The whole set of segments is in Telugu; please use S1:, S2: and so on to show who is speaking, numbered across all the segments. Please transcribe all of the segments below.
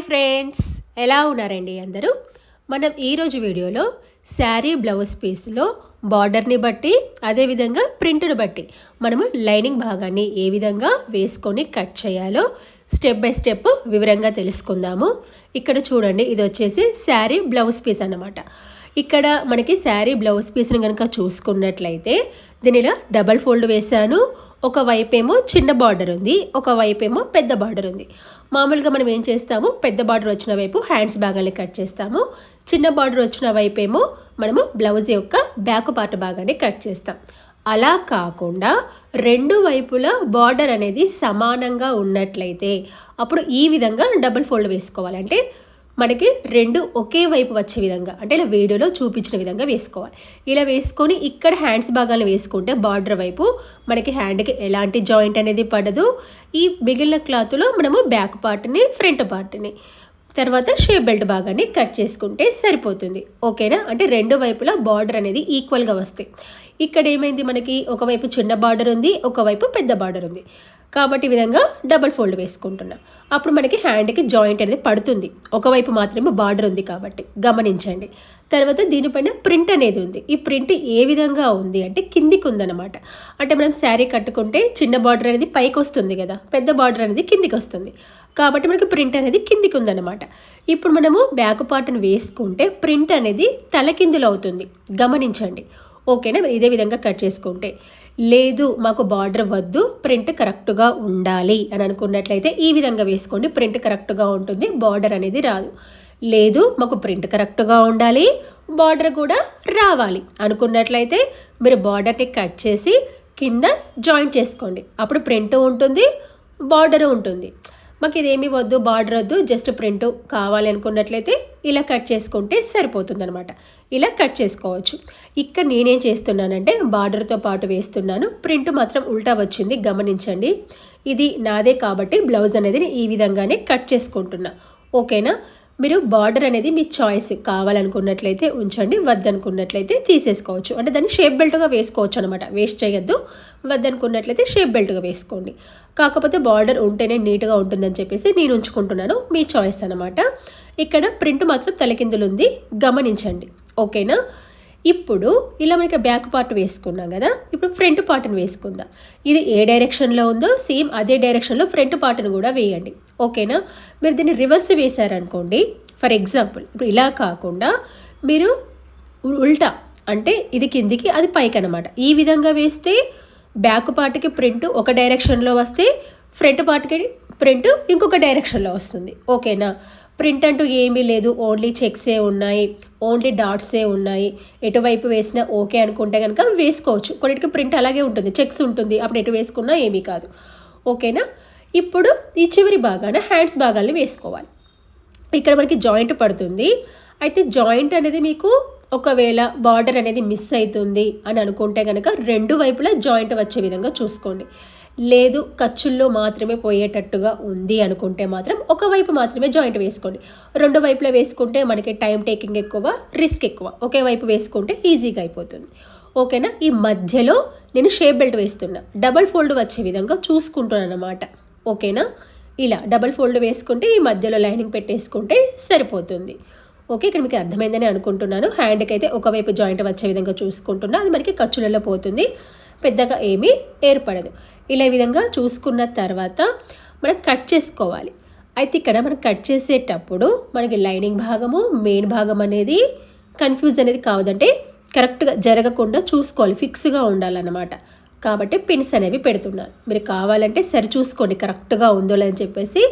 S1: Hi friends. ఎలా ఉన్నారండి అందరూ? మనం ఈరోజు వీడియోలో శారీ బ్లౌజ్ పీస్లో బార్డర్ని బట్టి అదేవిధంగా ప్రింట్ను బట్టి మనము లైనింగ్ భాగాన్ని ఏ విధంగా వేసుకొని కట్ చేయాలో స్టెప్ బై స్టెప్ వివరంగా తెలుసుకుందాము. ఇక్కడ చూడండి ఇది వచ్చేసి శారీ బ్లౌజ్ పీస్ అన్నమాట. ఇక్కడ మనకి శారీ బ్లౌజ్ పీస్ని కనుక చూసుకున్నట్లయితే దీనిలో డబల్ ఫోల్డ్ వేశాను. ఒకవైపేమో చిన్న బార్డర్ ఉంది ఒకవైపేమో పెద్ద బార్డర్ ఉంది. మామూలుగా మనం ఏం చేస్తాము? పెద్ద బార్డర్ వచ్చిన వైపు హ్యాండ్స్ భాగాన్ని కట్ చేస్తాము. చిన్న బార్డర్ వచ్చిన వైపేమో మనము బ్లౌజ్ యొక్క బ్యాక్ పార్ట్ భాగాన్ని కట్ చేస్తాం. అలా కాకుండా రెండు వైపులా బార్డర్ అనేది సమానంగా ఉన్నట్లయితే అప్పుడు ఈ విధంగా డబుల్ ఫోల్డ్ వేసుకోవాలంటే మనకి రెండు ఒకే వైపు వచ్చే విధంగా అంటే ఇలా వీడియోలో చూపించిన విధంగా వేసుకోవాలి. ఇలా వేసుకొని ఇక్కడ హ్యాండ్స్ భాగాలను వేసుకుంటే బార్డర్ వైపు మనకి హ్యాండ్కి ఎలాంటి జాయింట్ అనేది పడదు. ఈ మిగిలిన క్లాత్లో మనము బ్యాక్ పార్ట్ని ఫ్రంట్ పార్ట్ని తర్వాత షేప్ బెల్ట్ భాగాన్ని కట్ చేసుకుంటే సరిపోతుంది. ఓకేనా అంటే రెండు వైపులా బార్డర్ అనేది ఈక్వల్గా వస్తాయి. ఇక్కడ ఏమైంది మనకి? ఒకవైపు చిన్న బార్డర్ ఉంది ఒకవైపు పెద్ద బార్డర్ ఉంది. కాబట్టి ఈ విధంగా డబల్ ఫోల్డ్ వేసుకుంటున్నా. అప్పుడు మనకి హ్యాండ్కి జాయింట్ అనేది పడుతుంది. ఒకవైపు మాత్రమే బార్డర్ ఉంది కాబట్టి గమనించండి. తర్వాత దీనిపైన ప్రింట్ అనేది ఉంది. ఈ ప్రింట్ ఏ విధంగా ఉంది అంటే కిందికి ఉందన్నమాట. అంటే మనం శారీ కట్టుకుంటే చిన్న బార్డర్ అనేది పైకి వస్తుంది కదా పెద్ద బార్డర్ అనేది కిందికి వస్తుంది. కాబట్టి మనకి ప్రింట్ అనేది కిందికి ఉందన్నమాట. ఇప్పుడు మనము బ్యాక్ పార్ట్ని వేసుకుంటే ప్రింట్ అనేది తలకిందులు అవుతుంది. గమనించండి. ఓకేనా? ఇదే విధంగా కట్ చేసుకుంటే. లేదు మాకు బార్డర్ వద్దు ప్రింట్ కరెక్ట్గా ఉండాలి అని అనుకున్నట్లయితే ఈ విధంగా వేసుకోండి. ప్రింట్ కరెక్ట్గా ఉంటుంది బార్డర్ అనేది రాదు. లేదు మాకు ప్రింట్ కరెక్ట్గా ఉండాలి బార్డర్ కూడా రావాలి అనుకున్నట్లయితే మీరు బార్డర్ని కట్ చేసి కింద జాయింట్ చేసుకోండి. అప్పుడు ప్రింట్ ఉంటుంది బార్డర్ ఉంటుంది. మాకు ఇదేమి వద్దు బార్డర్ వద్దు జస్ట్ ప్రింట్ కావాలి అనుకున్నట్లయితే ఇలా కట్ చేసుకుంటే సరిపోతుందనమాట ఇలా కట్ చేసుకోవచ్చు. ఇక్కడ నేనేం చేస్తున్నానంటే బార్డర్తో పాటు వేస్తున్నాను. ప్రింట్ మాత్రం ఉల్టా వచ్చింది గమనించండి. ఇది నాదే కాబట్టి బ్లౌజ్ అనేది ఈ విధంగానే కట్ చేసుకుంటున్నా. ఓకేనా? మీరు బార్డర్ అనేది మీ చాయిస్ కావాలనుకున్నట్లయితే ఉంచండి వద్దనుకున్నట్లయితే తీసేసుకోవచ్చు. అంటే దాన్ని షేప్ బెల్ట్గా వేసుకోవచ్చు అనమాట వేస్ట్ చేయొద్దు వద్దనుకున్నట్లయితే షేప్ బెల్ట్గా వేసుకోండి. కాకపోతే బార్డర్ ఉంటేనే నీట్గా ఉంటుందని చెప్పేసి నేను ఉంచుకుంటున్నాను. మీ చాయిస్ అనమాట ఇక్కడ ప్రింట్ మాత్రం తలకిందులు ఉంది గమనించండి. ఓకేనా? ఇప్పుడు ఇలా మనకి బ్యాక్ పార్ట్ వేసుకున్నాం కదా ఇప్పుడు ఫ్రంట్ పార్ట్ని వేసుకుందాం. ఇది ఏ డైరెక్షన్లో ఉందో సేమ్ అదే డైరెక్షన్లో ఫ్రంట్ పార్ట్ని కూడా వేయండి. ఓకేనా? మీరు దీన్ని రివర్స్ వేశారనుకోండి ఫర్ ఎగ్జాంపుల్ ఇప్పుడు ఇలా కాకుండా మీరు ఉల్టా అంటే ఇది కిందికి అది పైకి అనమాట ఈ విధంగా వేస్తే బ్యాక్ పార్ట్కి ప్రింట్ ఒక డైరెక్షన్లో వస్తే ఫ్రంట్ పార్ట్కి ప్రింట్ ఇంకొక డైరెక్షన్లో వస్తుంది. ఓకేనా? ప్రింట్ అంటూ ఏమీ లేదు. ఓన్లీ చెక్సే ఉన్నాయి. ఓన్లీ డాట్సే ఉన్నాయి. ఎటువైపు వేసినా ఓకే అనుకుంటే కనుక వేసుకోవచ్చు. కొన్నిటికి ప్రింట్ అలాగే ఉంటుంది. చెక్స్ ఉంటుంది. అప్పుడు ఎటు వేసుకున్నా ఏమీ కాదు. ఓకేనా? ఇప్పుడు ఈ చివరి భాగాన హ్యాండ్స్ భాగాన్ని వేసుకోవాలి. ఇక్కడ మనకి జాయింట్ పడుతుంది. అయితే జాయింట్ అనేది మీకు ఒకవేళ బార్డర్ అనేది మిస్ అవుతుంది అని అనుకుంటే కనుక రెండు వైపులా జాయింట్ వచ్చే విధంగా చూసుకోండి. లేదు ఖర్చుల్లో మాత్రమే పోయేటట్టుగా ఉంది అనుకుంటే మాత్రం ఒకవైపు మాత్రమే జాయింట్ వేసుకోండి. రెండు వైపులా వేసుకుంటే మనకి టైం టేకింగ్ ఎక్కువ రిస్క్ ఎక్కువ. ఒకే వైపు వేసుకుంటే ఈజీగా అయిపోతుంది. ఓకేనా? ఈ మధ్యలో నేను షేప్ బెల్ట్ వేస్తున్నా. డబల్ ఫోల్డ్ వచ్చే విధంగా చూసుకుంటున్నాను అనమాట ఓకేనా? ఇలా డబల్ ఫోల్డ్ వేసుకుంటే ఈ మధ్యలో లైనింగ్ పెట్టేసుకుంటే సరిపోతుంది. ఓకే ఇక్కడ మీకు అర్థమైందని అనుకుంటున్నాను. హ్యాండ్కి అయితే ఒకవైపు జాయింట్ వచ్చే విధంగా చూసుకుంటున్నా. అది మనకి ఖర్చులలో పోతుంది. పెద్దగా ఏమీ ఏర్పడదు. ఇలా విధంగా చూసుకున్న తర్వాత మనం కట్ చేసుకోవాలి. అయితే ఇక్కడ మనం కట్ చేసేటప్పుడు మనకి లైనింగ్ భాగము మెయిన్ భాగం అనేది కన్ఫ్యూజ్ అనేది కావదంటే కరెక్ట్గా జరగకుండా చూసుకోవాలి. ఫిక్స్గా ఉండాలన్నమాట. కాబట్టి పిన్స్ అనేవి పెడుతున్నాను. మీరు కావాలంటే సరి చూసుకోండి కరెక్ట్గా ఉందో లేదని చెప్పేసి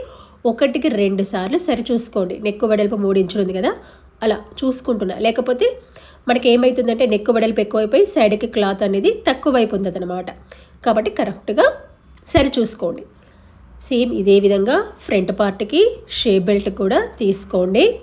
S1: ఒకటికి రెండు సార్లు సరిచూసుకోండి. నెక్కు వెడల్పు మూడు ఇంచులు ఉంది కదా? అలా చూసుకుంటున్నా. లేకపోతే మనకి ఏమవుతుందంటే నెక్కు వెడల్పు ఎక్కువైపోయి సైడ్కి క్లాత్ అనేది తక్కువ అయిపోతుంది అనమాట కాబట్టి కరెక్ట్గా సరి చూసుకోండి సేమ్ ఇదే విధంగా ఫ్రంట్ పార్ట్కి షేప్ బెల్ట్ కూడా తీసుకోండి.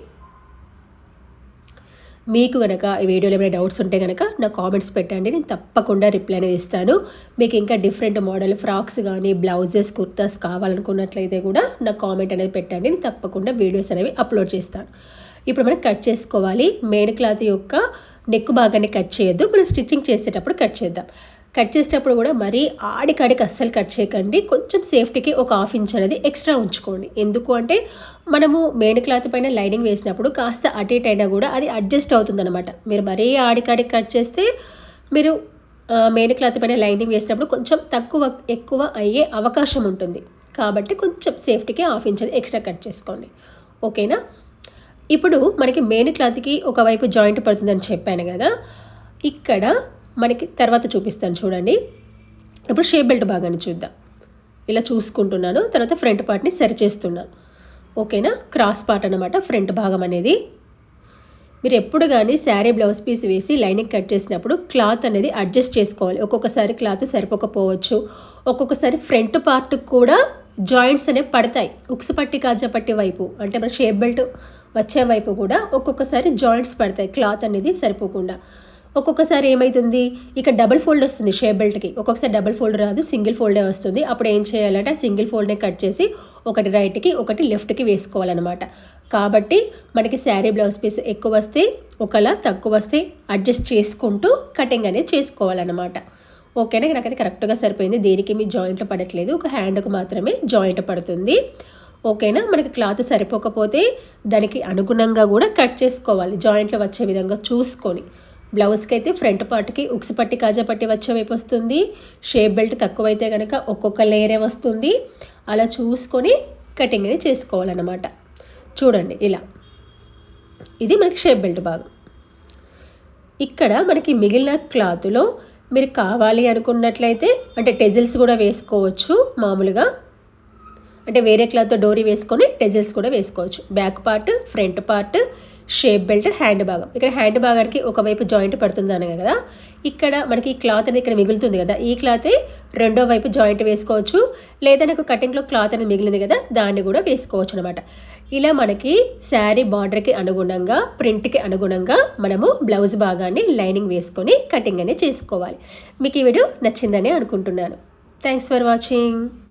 S1: మీకు కనుక ఈ వీడియోలో ఏమైనా డౌట్స్ ఉంటే కనుక నా కామెంట్స్ పెట్టండి. నేను తప్పకుండా రిప్లై అనేది ఇస్తాను. మీకు ఇంకా డిఫరెంట్ మోడల్ ఫ్రాక్స్ కానీ బ్లౌజెస్ కుర్తాస్ కావాలనుకున్నట్లయితే కూడా నా కామెంట్ అనేది పెట్టండి. నేను తప్పకుండా వీడియోస్ అనేవి అప్లోడ్ చేస్తాను. ఇప్పుడు మనం కట్ చేసుకోవాలి. మెయిన్ క్లాత్ యొక్క నెక్ భాగాన్ని కట్ చేయొద్దు. మనం స్టిచ్చింగ్ చేసేటప్పుడు కట్ చేద్దాం. కట్ చేసేటప్పుడు కూడా మరీ ఆడికాడికి అస్సలు కట్ చేయకండి. కొంచెం సేఫ్టీకి ఒక హాఫ్ ఇంచ్ అనేది ఎక్స్ట్రా ఉంచుకోండి. ఎందుకు అంటే మనము మెయిన్ క్లాత్ పైన లైనింగ్ వేసినప్పుడు కాస్త అటు ఇటు అయినా కూడా అది అడ్జస్ట్ అవుతుందన్నమాట. మీరు మరీ ఆడికాడికి కట్ చేస్తే మీరు ఆ, క్లాత్ పైన లైనింగ్ వేసినప్పుడు కొంచెం తక్కువ ఎక్కువ అయ్యే అవకాశం ఉంటుంది. కాబట్టి కొంచెం సేఫ్టీకి హాఫ్ ఇంచ్ ఎక్స్ట్రా కట్ చేసుకోండి. ఓకేనా? ఇప్పుడు మనకి మెయిన్ క్లాత్కి ఒకవైపు జాయింట్ పడుతుందని చెప్పాను కదా. ఇక్కడ మనకి తర్వాత చూపిస్తాను చూడండి. ఇప్పుడు షేప్ బెల్ట్ భాగాన్ని చూద్దాం. ఇలా చూసుకుంటున్నాను తర్వాత ఫ్రంట్ పార్ట్ని సరి చేస్తున్నాను. ఓకేనా క్రాస్ పార్ట్ అనమాట ఫ్రంట్ భాగం అనేది. మీరు ఎప్పుడు కానీ శారీ బ్లౌజ్ పీస్ వేసి లైనింగ్ కట్ చేసినప్పుడు క్లాత్ అనేది అడ్జస్ట్ చేసుకోవాలి. ఒక్కొక్కసారి క్లాత్ సరిపోకపోవచ్చు. ఒక్కొక్కసారి ఫ్రంట్ పార్ట్ కూడా జాయింట్స్ అనేవి పడతాయి. ఉక్సు పట్టి కాజా పట్టి వైపు అంటే మన షేప్ బెల్ట్ వచ్చే వైపు కూడా ఒక్కొక్కసారి జాయింట్స్ పడతాయి. క్లాత్ అనేది సరిపోకుండా. ఒక్కొక్కసారి ఏమవుతుంది ఇక డబుల్ ఫోల్డ్ వస్తుంది షేప్ బెల్ట్కి. ఒక్కొక్కసారి డబుల్ ఫోల్డ్ రాదు సింగిల్ ఫోల్డే వస్తుంది. అప్పుడు ఏం చేయాలంటే సింగిల్ ఫోల్డ్నే కట్ చేసి ఒకటి రైట్కి ఒకటి లెఫ్ట్కి వేసుకోవాలన్నమాట. కాబట్టి మనకి శారీ బ్లౌజ్ పీస్ ఎక్కువ వస్తే ఒకలా తక్కువ వస్తే అడ్జస్ట్ చేసుకుంటూ కటింగ్ అనేది చేసుకోవాలన్నమాట. ఓకేనా? నాకైతే కరెక్ట్గా సరిపోయింది. దేనికి మీ జాయింట్లు పడట్లేదు. ఒక హ్యాండ్కు మాత్రమే జాయింట్ పడుతుంది. ఓకేనా? మనకి క్లాత్ సరిపోకపోతే దానికి అనుగుణంగా కూడా కట్ చేసుకోవాలి. జాయింట్లు వచ్చే విధంగా చూసుకొని. బ్లౌజ్కి అయితే ఫ్రంట్ పార్ట్కి ఉక్స్ పట్టి కాజా పట్టి వచ్చే వైపు వస్తుంది. షేప్ బెల్ట్ తక్కువైతే కనుక ఒక్కొక్క లేయరే వస్తుంది. అలా చూసుకొని కటింగ్ అనేది చేసుకోవాలన్నమాట. చూడండి ఇలా. ఇది మనకి షేప్ బెల్ట్ భాగం. ఇక్కడ మనకి మిగిలిన క్లాత్లో మీరు కావాలి అనుకున్నట్లయితే అంటే టెజిల్స్ కూడా వేసుకోవచ్చు మామూలుగా. అంటే వేరే క్లాత్ డోరీ వేసుకొని టెజిల్స్ కూడా వేసుకోవచ్చు. Back part front part shape belt hand భాగం. ఇక్కడ హ్యాండ్ భాగానికి ఒకవైపు జాయింట్ పడుతుంది అనగా కదా. ఇక్కడ మనకి క్లాత్ అనేది ఇక్కడ మిగులుతుంది కదా. ఈ క్లాతే రెండో వైపు జాయింట్ వేసుకోవచ్చు. లేదా నాకు కటింగ్లో క్లాత్ అనేది మిగిలింది కదా దాన్ని కూడా వేసుకోవచ్చు అనమాట ఇలా మనకి శారీ బార్డర్కి అనుగుణంగా ప్రింట్కి అనుగుణంగా మనము బ్లౌజ్ భాగాన్ని లైనింగ్ వేసుకొని కటింగ్ అనేది చేసుకోవాలి. మీకు ఈ వీడియో నచ్చిందని అనుకుంటున్నాను. Thanks for watching.